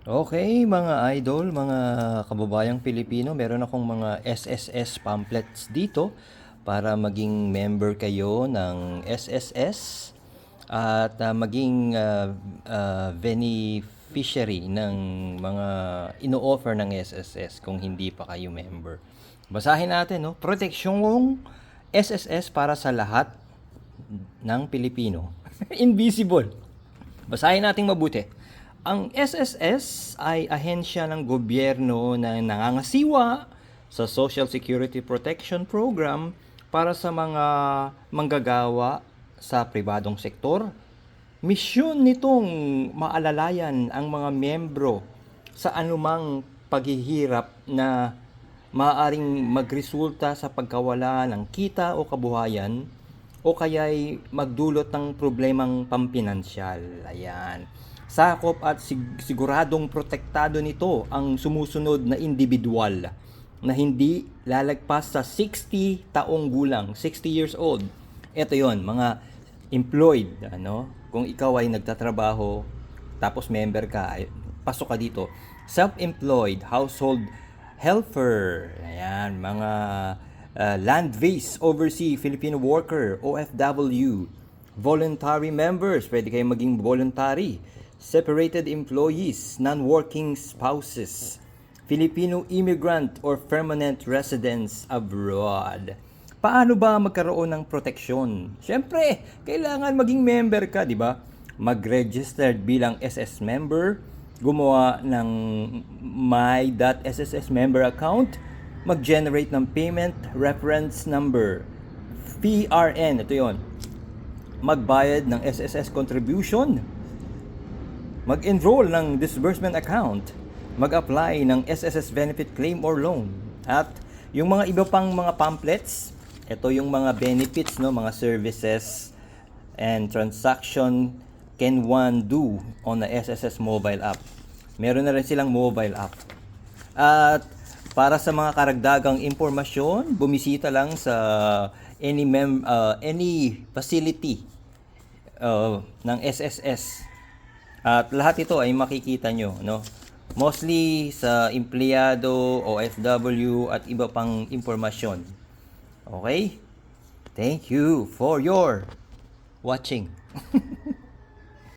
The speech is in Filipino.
Okay, mga idol, mga kababayang Pilipino, meron akong mga SSS pamphlets dito para maging member kayo ng SSS at ah, maging ah, ah, beneficiary ng mga ino-offer ng SSS kung hindi pa kayo member. Basahin natin, no? Proteksyong SSS para sa lahat ng Pilipino. Invisible. Basahin nating mabuti. Ang SSS ay ahensya ng gobyerno na nangangasiwa sa Social Security Protection Program para sa mga manggagawa sa pribadong sektor. Misyon nitong maalalayan ang mga membro sa anumang paghihirap na maaaring magresulta sa pagkawala ng kita o kabuhayan o kaya'y magdulot ng problemang pampinansyal. Ayan. Sakop at sig- siguradong protektado nito ang sumusunod na individual na hindi lalagpas sa 60 taong gulang, 60 years old. Ito yon mga employed, ano? Kung ikaw ay nagtatrabaho, tapos member ka, pasok ka dito. Self-employed, household helper, ayan, mga uh, land-based overseas Filipino worker, OFW, voluntary members, pwede kayong maging voluntary, separated employees, non-working spouses, Filipino immigrant or permanent residents abroad. Paano ba magkaroon ng proteksyon? Siyempre, kailangan maging member ka, di ba? Mag-registered bilang SS member, gumawa ng my.sss member account, mag-generate ng payment reference number, PRN, ito yon magbayad ng SSS contribution, mag-enroll ng disbursement account, mag-apply ng SSS benefit claim or loan. At yung mga iba pang mga pamphlets, ito yung mga benefits, no, mga services and transaction can one do on the SSS mobile app. Meron na rin silang mobile app. At para sa mga karagdagang impormasyon, bumisita lang sa any mem uh, any facility uh, ng SSS. At lahat ito ay makikita nyo, no? Mostly sa empleyado, OFW at iba pang impormasyon. Okay? Thank you for your watching.